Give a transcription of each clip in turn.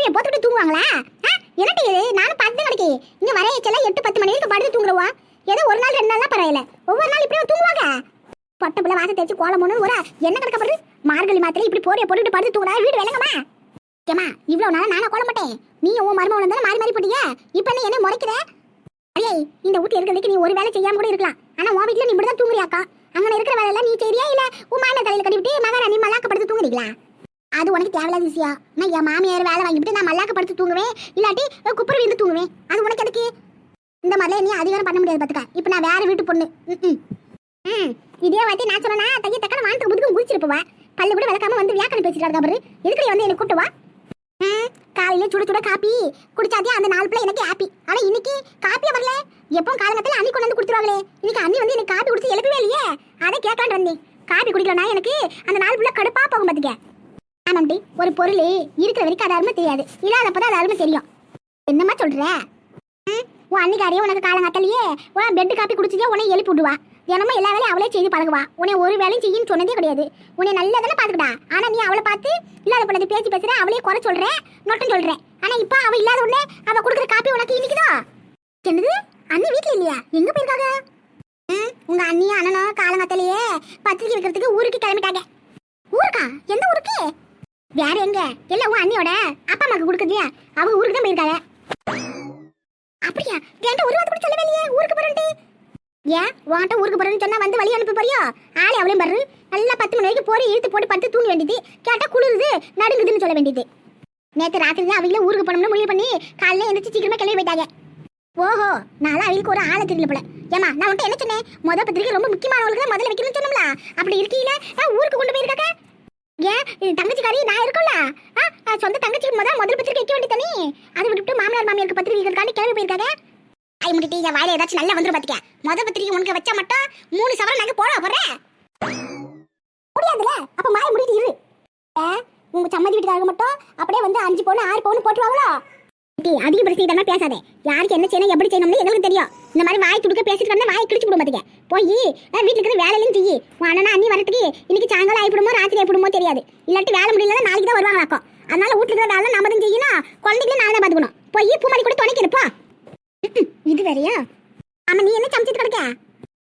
போறிய போத்துட்டு தூங்குவாங்களா? என்னட்டு இது? நானும் பார்த்து கிடைக்கி. இங்க வர எச்செல்லாம் எட்டு பத்து மணி வரைக்கும் படுத்து தூங்குறவா? ஏதோ ஒரு நாள் ரெண்டு நாள் பரவாயில்ல. ஒவ்வொரு நாள் இப்படியும் தூங்குவாங்க. பட்ட பிள்ளை வாசம் தேய்ச்சி கோலம் ஒண்ணு ஒரு என்ன கிடக்கப்படுது மார்கழி மாத்திரை இப்படி போறிய போட்டுட்டு படுத்து தூங்குறா வீடு விளங்கம்மா ஏமா இவ்வளவு நாளா நானும் கோலம் மாட்டேன் நீ உன் மருமகன் தானே மாறி மாறி போட்டீங்க இப்ப நீ என்ன முறைக்கிற? ஐயே இந்த வீட்டுல இருக்கிறதுக்கு நீ ஒரு வேலை செய்யாம கூட இருக்கலாம். ஆனா உன் வீட்டில் நீ இப்படி தான் தூங்குறியாக்கா. அங்க இருக்கிற வேலை எல்லாம் நீ செய்றியா இல்ல? உன் மாமியார் தலையில் கட்டிவிட்டு மகாராணி மல்லாக்கப்படுத்து தூங்குறீங்களா? அது உனக்கு தேவையில்லாத விஷயம் நான் என் மாமியார் வேலை வாங்கிட்டு நான் மல்லாக்கப்படுத்து தூங்குவேன்? இல்லாட்டி குப்பர் விழுந்து தூங்குவேன். அது உனக்கு எதுக்கு? இந்த மாதிரிலாம் நீ அதிகாரம் பண்ண முடியாது பார்த்துக்க இப்போ நான் வேற வீட்டு பொண்ணு. ம். இதே வாட்டி நான் சொன்னா தைய தக்கன வானத்துக்கு முதுக்கு குதிச்சிருப்பவா பல்லு கூட விளக்காம வந்து வியாக்கணி பேசிட்டு இருக்கா பாரு. எதுக்கு வந்து என்னை கூட்டு வா? ம், காலையில சுட சுட காப்பி. குடிச்சாதே அந்த நாள் பிள்ளை எனக்கு ஹாப்பி ஆனா இன்னைக்கு காப்பியே வரல. எப்போ காலங்கத்துல அண்ணி கொண்டு வந்து கொடுத்துருவாங்களே. இன்னைக்கு அண்ணி வந்து எனக்கு காப்பி குடிச்சு எழுப்பவே இல்லையே. அதை கேட்கலான்னு வந்தேன். காப்பி குடிக்கலனா எனக்கு அந்த நாள் பிள்ளை கடுப்பா போகும் பாத்துக்க. ஆமாண்டி ஒரு பொருள் இருக்கிற வரைக்கும் அது அருமை தெரியாது. இல்லாதப்பதான் அது அருமை தெரியும். என்னம்மா சொல்ற? ம், உன் அன்னிக்காரியே உனக்கு காலங்காத்தலையே உன் பெட் காப்பி குடிச்சதே உன்னை எழுப்பி விடுவா. தினமும் எல்லா வேலையும் அவளே செய்து பழகுவா. உன்னை ஒரு வேலையும் செய்யும் சொன்னதே கிடையாது. உன்னை நல்லதெல்லாம் பாத்துக்கிட்டா ஆனா நீ அவளை பார்த்து இல்லாத பண்ணது பேச்சு பேசுற அவளே குறை சொல்கிறேன் நொட்டம் சொல்கிறேன் ஆனா இப்ப அவ இல்லாத உடனே அவ கொடுக்குற காப்பி உனக்கு இன்னைக்குதோ? என்னது? அண்ணி வீட்ல இல்லையா? எங்க போயிருக்காங்க? ம், உங்க அண்ணியும் அண்ணனும் காலங்காத்தலையே பத்திரிக்கை வைக்கிறதுக்கு ஊருக்கு கிளம்பிட்டாங்க. ஊருக்கா? எந்த ஊருக்கு? வேற எங்க? எல்லாம் உன் அண்ணியோட? அப்பா அம்மாக்கு கொடுக்குறியா அவங்க ஊருக்கு தான் போயிருக்காங்க. அப்படியா? என்கிட்ட ஒரு வார்த்தை கூட சொல்லவே இல்லையே. ஊருக்கு போறேன்ட்டு. ஏன்? உன்கிட்ட ஊருக்கு போறேன்னு சொன்னா வந்து வழி அனுப்ப போறியோ? ஆளே அவளையும் பாரு. நல்லா பத்து மணி வரைக்கும் போற இழுத்து போட்டு படுத்து தூங்க வேண்டியது. கேட்டா குளிருது நடுங்குதுன்னு சொல்ல வேண்டியது. நேற்று ராத்திரி தான் அவங்களே ஊருக்கு போனோம்னு முடிவு பண்ணி காலையில எந்திரிச்சு சீக்கிரமா கிளம்பி போயிட்டாங்க. ஓஹோ நான் அவங்களுக்கு ஒரு ஆளை தெரியல போல. ஏமா நான் உன்ட்ட என்ன சொன்னேன்? முத பத்திரிக்கை ரொம்ப முக்கியமானவங்களுக்கு தான் முதல்ல வைக்கணும்னு சொன்னோம்ல. அப்படி இருக்கீங்களா? ஊருக்கு கொண்டு போயிருக்காக்க தங்கச்சி காரி நான் இருக்கோம்ல. சொந்த தங்கச்சிக்கு முதல் முதல் பத்திரிக்கை வைக்க வேண்டிய தனி? அதை விட்டுட்டு மாமனார் மாமியாருக்கு பத்திரிக்கை கிளம்பி போயிருக்காங்க ஐ முட்டிட்டு என் வாயில ஏதாச்சும் நல்லா வந்துரும் பாத்துக்க. முத பத்திரிக்கை உனக்கு வச்சா மட்டும் மூணு சவரம் நாங்க போட போறேன் முடியாதுல அப்ப மாய முடிட்டு இரு. உங்க சம்மதி வீட்டுக்காரங்க மட்டும் அப்படியே வந்து அஞ்சு பவுன் ஆறு பவுன் போட்டுருவாங்களோ? அதிக பிரச்சனை இதெல்லாம் பேசாதே. யாருக்கு என்ன செய்யணும் எப்படி செய்யணும்னு எங்களுக்கு தெரியும். இந்த மாதிரி வாய் துடுக்க பேசிட்டு வந்தா வாய் கிழிச்சு விடும் பாத்துக்க. போய் வீட்டுல இருக்கிற வேலையிலும் செய்யி. உன் அண்ணனா அண்ணி வரத்துக்கு இன்னைக்கு சாயங்காலம் ஆயிப்படுமோ ராத்திரி ஆயிப்படுமோ தெரியாது. இல்லாட்டி வேலை முடியலன்னா நாளைக்கு தான் வருவாங்களாக்கும் அதனால வீட்டுல இருக்கிற வேலை நம்ம தான் செய்யணும். குழந்தைகளும் நாளை தான் பாத்துக்கணும். போய் பூமாரி கூட துணைக்கு இருப்போம் இது வேறையா? ஆமா நீ என்ன சமைச்சிட்டு கிடக்க?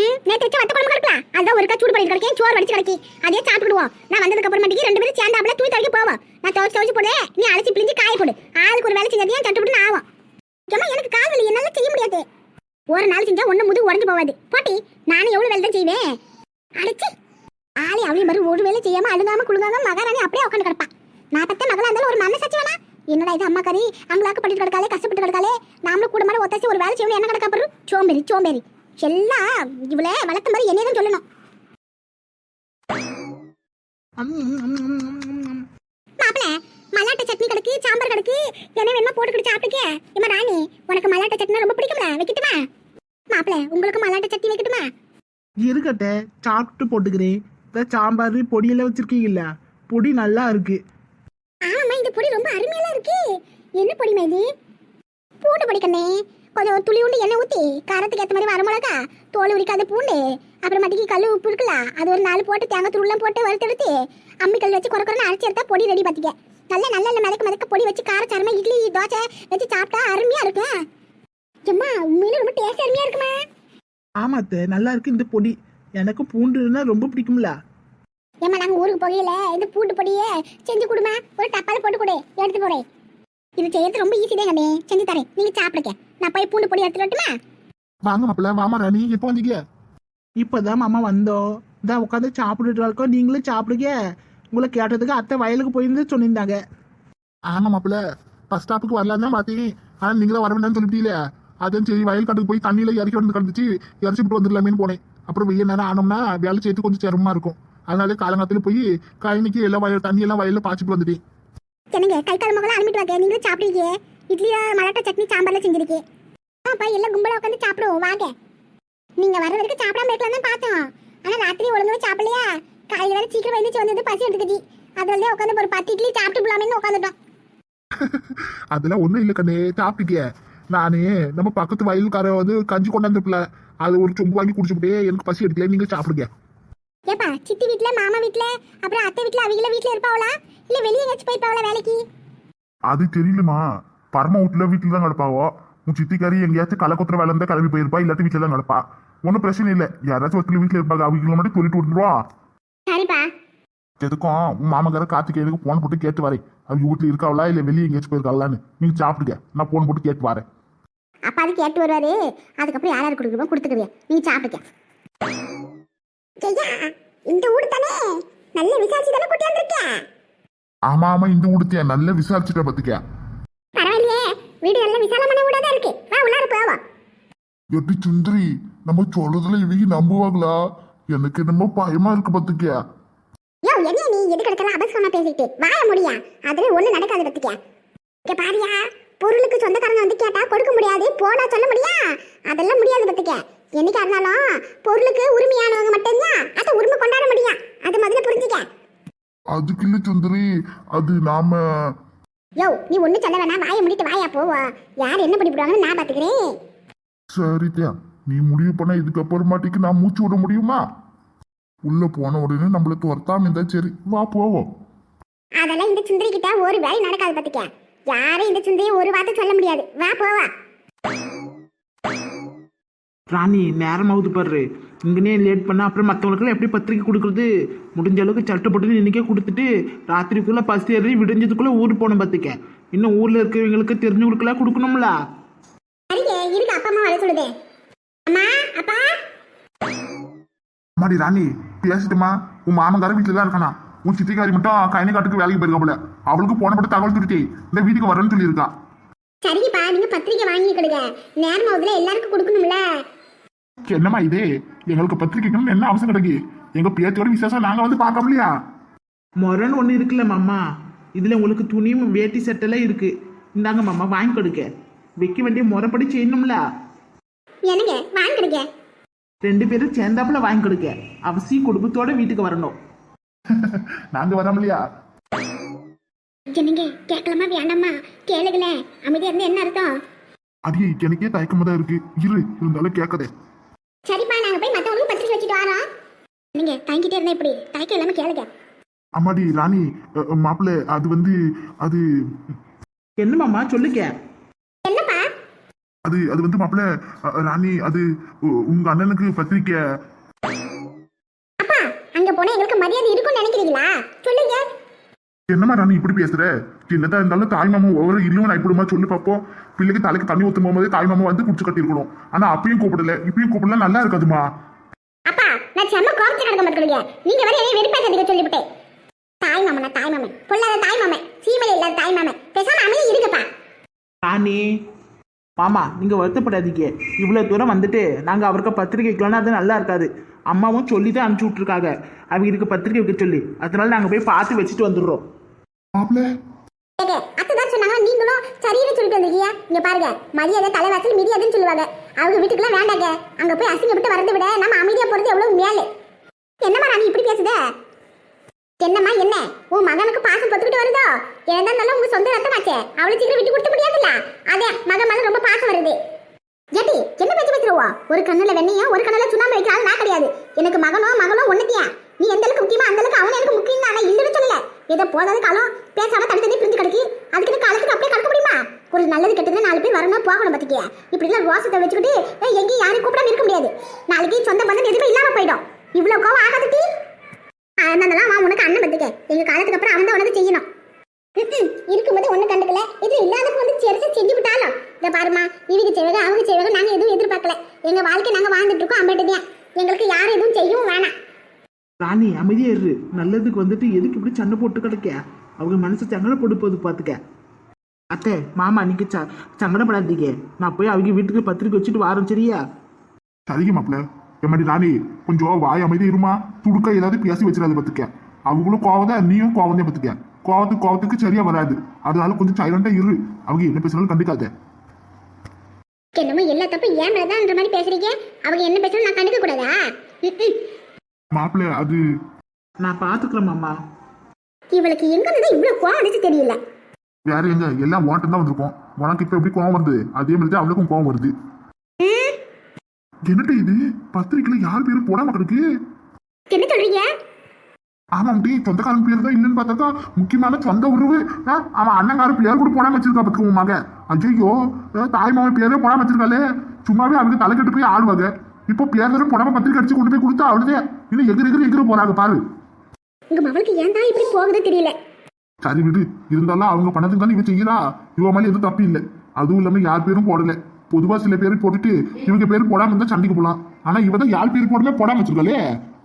ம், நேத்து வச்ச வத்த குழம்பு கிடக்கலாம் அதான் ஒருக்கா சூடு பண்ணி கிடக்கேன் சோறு வடிச்சு கிடக்கி அதே சாப்பிடுவோம் நான் வந்ததுக்கு அப்புறமேட்டுக்கு ரெண்டு பேரும் சேர்ந்தாப்புல துணி துவைக்க போவோம். நான் துவச்சு துவச்சு போடு. நீ அழைச்சி பிழிஞ்சு காய போடு. ஆளுக்கு ஒரு வேலை செஞ்சதையும் சட்டுப்பட்டு ஆகும் எனக்கு கால் வலி. என்னால செய்ய முடியாது. ஒரு நாள் செஞ்சா ஒண்ணு முதுகு உடஞ்சு போவாது. போட்டி நானும் எவ்வளவு வேலை தான் செய்வேன் அடிச்சு ஆளி அவளையும் பாரு ஒரு வேலை செய்யாம அழுகாம குழுங்காம மகாராணி அப்படியே உட்காந்து கிடப்பா. நான் பத்த மகளா இருந்தாலும் ஒரு மன சச்சி வேணா என்னடா இது அம்மா கறி? அங்களாக்கு பண்ணிட்டு கிடக்காலே கஷ்டப்பட்டு கிடக்காலே நாமளும் கூட மாதிரி ஒத்தாசி ஒரு வேலை செய்யணும் என்ன கிடக்கா பாரு சோம்பேறி சோம்பேறி. எல்லாம் இவளே வளர்த்த மாதிரி என்னையே தான் சொல்லணும் மல்லாட்டை சட்னி கிடக்கு சாம்பார் கிடக்கு என்ன வேணுமா போட்டுக்கிட்டு சாப்பிட்டுக்க ஏமா ராணி உனக்கு மல்லாட்டை சட்னி ரொம்ப பிடிக்கும்ல வைக்கட்டுமா? மாப்பிள உங்களுக்கு மல்லாட்டை சட்னி வைக்கட்டுமா? இருக்கட்டே சாப்பிட்டு போட்டுக்கிறேன். இந்த சாம்பார் பொடியெல்லாம் வச்சிருக்கீங்கல்ல பொடி நல்லா இருக்கு. ஆமாம்மா இந்த பொடி ரொம்ப அருமையெல்லாம் இருக்கு. என்ன பொடிமா இது? பூண்டு பொடி கண்ணே. கொஞ்சம் துளி உண்டு எண்ணெய் ஊற்றி காரத்துக்கு ஏற்ற மாதிரி வரமிளகா தோல் உரிக்காத பூண்டு அப்புறமாட்டிக்கு கல் உப்பு இருக்குல்ல அது ஒரு நாலு போட்டு தேங்காய் துருளம் போட்டு வறுத்தெடுத்து அம்மி கல் வச்சு குறக்குறன்னு அரைச்சி எடுத்தா பொடி ரெடி பார்த்திக்க நல்ல நல்ல நல்ல மிதக்க மிதக்க பொடி வச்சு காரச்சாரமா இட்லி தோசை வச்சு சாப்பிட்டா அருமையா இருக்கும். சும்மா உண்மையில ரொம்ப டேஸ்ட் அருமையா இருக்குமா? ஆமாத்த நல்லா இருக்கு இந்த பொடி. எனக்கு பூண்டுன்னா ரொம்ப பிடிக்கும்ல. ஏம்மா நாங்கள் ஊருக்கு போகையில இந்த பூண்டு பொடியை செஞ்சு கொடுமா? ஒரு டப்பால போட்டு கொடு எடுத்து போறேன். இது செய்யறது ரொம்ப ஈஸி தான் கண்ணே செஞ்சு தரேன். நீங்க சாப்பிடுங்க. நான் போய் பூண்டு பொடி எடுத்துட்டு வரட்டுமா? வாங்க மாப்பிள்ள மாமா ராணி. எப்போ வந்தீங்க? இப்போதான் மாமா வந்தோம். இதான் உட்காந்து சாப்பிட்டுட்டு இருக்கோம். நீங்களும் சாப்பிடுங்க. உங்களை கேட்டதுக்கு அத்தை வயலுக்கு போயிருந்து சொல்லியிருந்தாங்க ஆமா மாப்பிள்ள பஸ் ஸ்டாப்புக்கு வரலாம் தான் பார்த்தேன் ஆனா நீங்களும் வர வேண்டாம்னு சொல்லிட்டீல அதான் சரி வயல் காட்டுக்கு போய் தண்ணியில இறக்கி வந்து கிடந்துச்சு இறச்சி விட்டு வந்துடலாமேன்னு போனேன். அப்புறம் வெய்ய நேரம் ஆனோம்னா வேலை சேர்த்து கொஞ்சம் சிரமமா இருக்கும். அதனால காலங்காலத்துல போய் கழனிக்கு எல்லாம் வயல் தண்ணி எல்லாம் வயல்ல பாய்ச்சிட்டு வந்துட்டேன். என்னங்க கை கால் முகலாம் அனுப்பிட்டு வாங்க. நீங்களும் சாப்பிடுவீங்க இட்லியா மலாட்டா சட்னி சாம்பார்ல செஞ்சிருக்கேன் ஆப்பா எல்லாம் கும்பலா உட்காந்து சாப்பிடுவோம். வாங்க. நீங்க வர வரைக்கும் சாப்பிடாம இருக்கலாம் தான் பார்த்தோம். ஆனா ராத்திரி ஒழுங்கா சாப்பிடலையா? காலையில வேற சீக்கிரம் எழுந்திரிச்சு வந்தது பசி எடுத்துக்கிச்சு. அதனால உட்காந்து ஒரு பத்து இட்லி சாப்பிட்டு போலாமேன்னு உட்காந்துட்டோம். அதெல்லாம் ஒண்ணும் இல்ல கண்ணே சாப்பிட்டுட்டிய? நானே நம்ம பக்கத்து வயலுக்கார வந்து கஞ்சி கொண்டாந்துருப்பல அது ஒரு சொம்பு வாங்கி குடிச்சுட்டே எனக்கு பசி எடுக்கல நீங்க சாப்பிடுங்க. ஏப்பா சித்தி வீட்ல மாமா வீட்ல அப்புறம் அத்தை வீட்ல அவங்கள வீட்ல இருப்பாவளா? இல்ல வெளியே எங்கேயாச்சும் போயிருப்பாவளா வேலைக்கு? அது தெரியலமா பரம வீட்டுல வீட்டுல தான் கிடப்பாவோ உன் சித்திக்காரி எங்கேயாச்சும் களை கொத்துற வேலை இருந்தா கிளம்பி போயிருப்பா இல்லாட்டி வீட்டுல தான் கிடப்பா ஒன்றும் பிரச்சனை இல்லை. யாராச்சும் ஒருத்தர் வீட்டுல இருப்பாங்க அவங்கள மட்டும் சொல்லிட்டு விட்டுருவா. சரிப்பா. எதுக்கும்? உன் மாமக்கார கார்த்திகை எதுக்கு போன் போட்டு கேட்டு வரேன் அவங்க வீட்டுல இருக்காவளா? இல்ல வெளியே எங்கேயாச்சும் போயிருக்காங்களான்னு நீங்க சாப்பிடுங்க. நான் போன் போட்டு கேட்டு வரேன் அப்பா அது கேட்டு வருவாரு. அதுக்கப்புறம் யார் யார் கொடுக்குறோமோ கொடுத்துக்குவியா. நீங்க சாப்பிட்டுக்க ஐயா இந்த ஊடு தானே? நல்ல விசாரிச்சு தானே கூட்டி வந்திருக்கேன் ஆமா ஆமா இந்த உடுத்தியா நல்லா விசாரிச்சுட்ட பத்துக்க. பரவாயில்லையே. வீடு நல்ல விசாலமான வீடா தான் இருக்கு. வா உள்ளார போவா எப்படி சுந்தரி நம்ம சொல்றதுல இவங்க நம்புவாங்களா? எனக்கு என்னமோ பயமா இருக்கு பத்துக்க யோ என்ன நீ எதுக்கு எடுக்கலாம் அபசகமா பேசிட்டு வாய முடியா? அதுல ஒண்ணு நடக்காது பத்துக்க இங்க பாரியா பொருளுக்கு சொந்தக்காரங்க வந்து கேட்டா கொடுக்க முடியாது போனா சொல்ல முடியா? அதெல்லாம் முடியாது பத்துக்க என்னைக்கா இருந்தாலும் பொருளுக்கு உரிமையானவங்க மட்டும்தான் அதை உரிமை கொண்டாட முடியும் அது முதல்ல புரிஞ்சுக்க. அதுக்கு இல்ல சுந்தரி அது நாம யோ நீ ஒண்ணு சொல்ல வேணாம். வாயை முடிட்டு வாயா போவா யார் என்ன பண்ணி நான் பாத்துக்கிறேன். சரித்யா நீ முடிவு பண்ண இதுக்கப்புறமாட்டிக்கு நான் மூச்சு விட முடியுமா? உள்ள போன உடனே நம்மள துரத்தாம இருந்தா சரி வா போவோம். அதெல்லாம் இந்த சுந்தரி கிட்ட ஒரு வேலை நடக்காது பாத்துக்க. யாரும் இந்த சுந்தரியை ஒரு வார்த்தை சொல்ல முடியாது. வா போவா. ராணி நேரமாவது பாரு. இங்கனே லேட் பண்ணா அப்புறம் மற்றவங்களுக்குலாம் எப்படி பத்திரிக்கை கொடுக்குறது? முடிஞ்ச அளவுக்கு சட்டை போட்டு இன்னைக்கே கொடுத்துட்டு ராத்திரிக்குள்ள பஸ் ஏறி விடிஞ்சதுக்குள்ள ஊர் போகணும் பார்த்துக்க இன்னும் ஊர்ல இருக்கிறவங்களுக்கு தெரிஞ்சவங்களுக்குலாம் கொடுக்கணும்ல. சரிங்க இருக்கு அப்பா அம்மா வர சொல்லுதே. அம்மாடி ராணி பேசிட்டுமா உன் மாமங்கார வீட்டுல தான் இருக்கானா? உன் சித்திக்காரி மட்டும் கைனி காட்டுக்கு வேலைக்கு போயிருக்கா போல. அவளுக்கு போன பட்டு தகவல் துருத்தி இந்த வீட்டுக்கு வரேன்னு சொல்லியிருக்கா. சரிங்கப்பா நீங்க பத்திரிக்கை வாங்கி கொடுங்க. நேரம் ஆகுதுல எல்லாருக்கும் கொடுக்கணும்ல. என்னம்மா இது? எங்களுக்கு பத்திரிக்கைக்கு என்ன அவசரம் கிடக்கு? எங்க பேத்தியோட விசேஷம் நாங்க வந்து பார்க்கலையா முரண் ஒன்று இருக்குல்ல மாமா. இதில் உங்களுக்கு துணியும் வேட்டி சட்டெல்லாம் இருக்கு. இந்தாங்க மாமா வாங்கி கொடுக்க. வைக்க வேண்டிய முறைப்படி செய்யணும்ல. என்னங்க? வாங்கி கொடுங்க. ரெண்டு பேரும் சேர்ந்தாப்புல வாங்கி கொடுக்க அவசியம் குடும்பத்தோட வீட்டுக்கு வரணும். நாங்க வராமலையா என்னங்க? கேட்கலாமா வேண்டாமா கேளுங்களே. அமைதியா இருந்து என்ன அர்த்தம்? அடியே எனக்கே தயக்கமா தான் இருக்கு. இரு இருந்தாலும் கேட்கதே. சரிப்பா நாங்க போய் மத்தவங்களுக்கு பத்திரிக்கை வச்சுட்டு வரோம். நீங்க தயங்கிட்டே இருந்தா இப்படி தயக்கம் இல்லாம கேளுங்க. அம்மாடி ராணி மாப்பிள்ள அது வந்து அது என்ன மாமா சொல்லுக்க அது அது வந்து மாப்பிள்ள ராணி அது உ- உங்க அண்ணனுக்கு பத்திரிக்கை. அப்பா அங்க போனா எங்களுக்கு மரியாதை இருக்கும்னு நினைக்கிறீங்களா? சொல்லுங்க. என்னம்மா ராணி இப்படி பேசுற? என்னதான் இருந்தாலும் தாய் மாமா ஒவ்வொரு இல்லவும் நான் இப்படிமா சொல்லி பார்ப்போம் பிள்ளைக்கு தலைக்கு தண்ணி ஊத்தும் போகும்போது தாய் மாமா வந்து குடிச்சு கட்டிருக்கணும் ஆனா அப்பயும் கூப்பிடல. இப்பயும் கூப்பிடல நல்லா இருக்காதுமா. அப்பா நான் செம்ம கோபத்தில் கிடக்க மாட்டேங்க நீங்க வர என்னை வெறுப்பேசாதீங்க சொல்லிவிட்டேன். தாய் மாமனா தாய் மாமன். பொல்லாத தாய் மாமன். சீமையில இல்லாத தாய் மாமன். பேசாம அமைதி இருக்கப்பா ராணி மாமா நீங்கள் வருத்தப்படாதீங்க. இவ்வளோ தூரம் வந்துட்டு நாங்கள் அவருக்கு பத்திரிக்கை வைக்கலாம்னா அது நல்லா இருக்காது. அம்மாவும் சொல்லி தான் அனுப்பிச்சி விட்ருக்காங்க அவங்களுக்கு பத்திரிக்கை வைக்க சொல்லி. அதனால நாங்கள் போய் பார்த்து வச்சுட்டு வந்துடுறோம். அத்தைதான் சொன்னாங்க. நீங்களும் சரின்னு சொல்லிட்டு வந்திருக்கீங்க. இங்க பாருங்க மரியாதை தலைவாசல் மிதியாதுன்னு சொல்லுவாங்க. அவங்க வீட்டுக்குலாம் வேண்டாங்க. அங்க போய் அசிங்கப்பட்டு வரதை விட நம்ம அமைதியா போறது எவ்வளவு மேலு. என்னம்மா ராணி இப்படி பேசுத? என்னம்மா என்ன? உன் மகனுக்கு பாசம் பொத்துக்கிட்டு வருதோ? ஏதா இருந்தாலும் உங்க சொந்த ரத்தமாச்சே. அவளை சீக்கிரம் விட்டு கொடுக்க முடியாதுல்ல? அதே மகன் மகன் ரொம்ப பாசம் வருது. ஏட்டி என்ன பேச்சு பேசுறவோ? ஒரு கண்ணுல வெண்ணையும் ஒரு கண்ணுல சுண்ணாம்பு வைக்கிற நான் கிடையாது. எனக்கு மகனோ மகளோ ஒண்ணுத்தியா? நீ எந்த அளவுக்கு முக்கியமா அந்த அளவுக்கு அவன் எனக்கு முக்கியம் தானே இல்லைன்னு சொல்லல. ஏதோ போதாத காலம் பேசாம தனித்தனி பிரிஞ்சு கிடக்கி அதுக்கு காலத்துக்கு அப்படியே கடக்க முடியுமா? ஒரு நல்லது கெட்டது நாலு பேர் வரணும் போகணும் பாத்துக்கிய. இப்படி எல்லாம் ரோசத்தை வச்சுக்கிட்டு எங்கேயும் யாரையும் கூப்பிடாம இருக்க முடியாது நாளைக்கு சொந்த பந்தம் எதுவுமே இல்லாம போயிடும் இவ்வளவு கோவம் ஆகாது டீ அதனாலதான் அவன் உனக்கு அண்ணன் பத்துக்க எங்க காலத்துக்கு அப்புறம் அவன் தான் உனக்கு செய்யணும் ம்ம். இருக்கும்போது ஒண்ணு கண்டுக்கல இது இல்லாதப்ப வந்து செருசு செஞ்சு விட்டாலும் இத பாருமா இவங்க செய்வாங்க அவங்க செய்வாங்க. நாங்க எதுவும் எதிர்பார்க்கல. எங்க வாழ்க்கை நாங்க வாழ்ந்துட்டு இருக்கோம் அம்பட்டுதான் எங்களுக்கு யாரும் எதுவும் செய்யவும் வேணாம். ராணி அமைதியா இரு. நல்லதுக்கு வந்துட்டு எதுக்கு இப்படி சண்டை போட்டு கிடக்க? அவங்க மனசு சங்கடம் போட்டு போகுது பார்த்துக்க அத்தை மாமா நீங்க ச சங்கடப்படாதீங்க. நான் போய் அவங்க வீட்டுக்கு பத்திரிக்கை வச்சுட்டு வாரேன் சரியா? சரிங்க மாப்பிள்ள. எம்மாடி ராணி கொஞ்சம் வாய் அமைதி இருமா? துடுக்க ஏதாவது பேசி வச்சிடாது பத்துக்க. அவங்களும் கோவம் தான் நீயும் கோவம் தான் பத்துக்க. கோவத்துக்கு கோவத்துக்கு சரியா வராது. அதனால கொஞ்சம் சைலண்டா இரு. அவங்க என்ன பேசினாலும் கண்டுக்காத. என்னமோ எல்லா தப்பு ஏன் மேலதான்ற மாதிரி பேசுறீங்க? அவங்க என்ன பேசணும் நான் கண்டுக்க கூடாதா. மாப்பிள்ள அது நான் பார்த்துக்கிறேன் மாமா. இவளுக்கு எங்க இருந்து இவ்வளவு கோவம் வந்துச்சு தெரியல. வேற எங்க? எல்லாம் ஓட்டம் தான் வந்திருக்கோம். உனக்கு இப்ப எப்படி கோவம் வருது? அதே மாதிரி அவளுக்கும் கோவம் வருது. என்னட்டு இது? பத்திரிக்கையில யார் பேரும் போடாம கிடக்கு? என்ன சொல்றீங்க? ஆமாம் டி சொந்தக்காரன் பேர் தான் இல்லைன்னு பார்த்தாக்கா முக்கியமான சொந்த உறவு ஆ, அவன் அண்ணங்கார பேர் கூட போடாம வச்சிருக்கா பத்துக்கு உன் மகன் ஐயோ தாய் மாமன் பேரே போடாம வச்சிருக்காளே. சும்மாவே அவனுக்கு தலைக்கட்டு போய் ஆடுவாங்க. இப்போ பேர் தர போடாம பத்திரிக்கை அடிச்சு கொண்டு போய் கொடுத்தா அவளுதே இன்னும் எகிரி எகிரி எகிரி போறாங்க பாரு. உங்க மகளுக்கு ஏன் தான் இப்படி போகுது தெரியல. சரி விடு இருந்தாலும் அவங்க பண்ணதுக்கு தானே இவன் செய்யறா. இவன் மேலே எதுவும் தப்பு இல்லை. அதுவும் இல்லாம யார் பேரும் போடல. பொதுவா சில பேர் போட்டுட்டு இவங்க பேர் போடாம இருந்தா சண்டைக்கு போலாம். ஆனா இவ தான் யார் பேர் போடாம போடாம வச்சிருக்காளே.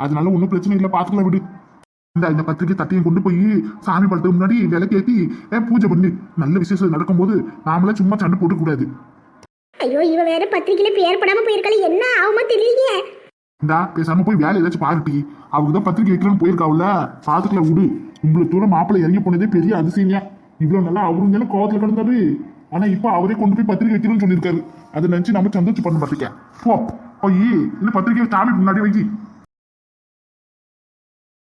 அதனால ஒன்றும் பிரச்சனை இல்லை பாத்துக்கலாம் விடு. இந்த இந்த பத்திரிக்கை தட்டியை கொண்டு போய் சாமி படத்துக்கு முன்னாடி விளக்கேத்தி ஏ, பூஜை பண்ணி நல்ல விசேஷம் நடக்கும்போது நாமளே சும்மா சண்டை போட்டு கூடாது ஐயோ இவ வேற பத்திரிக்கையில பேர் படாம போயிருக்காளே என்ன ஆகுமோ தெரியலையே. இந்தா பேசாம போய் வேலை ஏதாச்சும் பாருட்டி. அவங்க தான் பத்திரிக்கை வைக்கணும்னு போயிருக்காவுல. பாத்துக்கல விடு. இவ்வளவு தூரம் மாப்பிள்ளை இறங்கி போனதே பெரிய அதிசயம்யா. இவ்வளவு நல்லா அவரும் தானே கோவத்துல கிடந்தாரு ஆனா இப்ப அவரே கொண்டு போய் பத்திரிக்கை வைக்கணும்னு சொல்லியிருக்காரு. அதை நினைச்சு நம்ம சந்தோஷம் பண்ண மாட்டேங்க போ போய் இன்னும் பத்திரிக்கை சாமி முன்னாடி வைக்கி.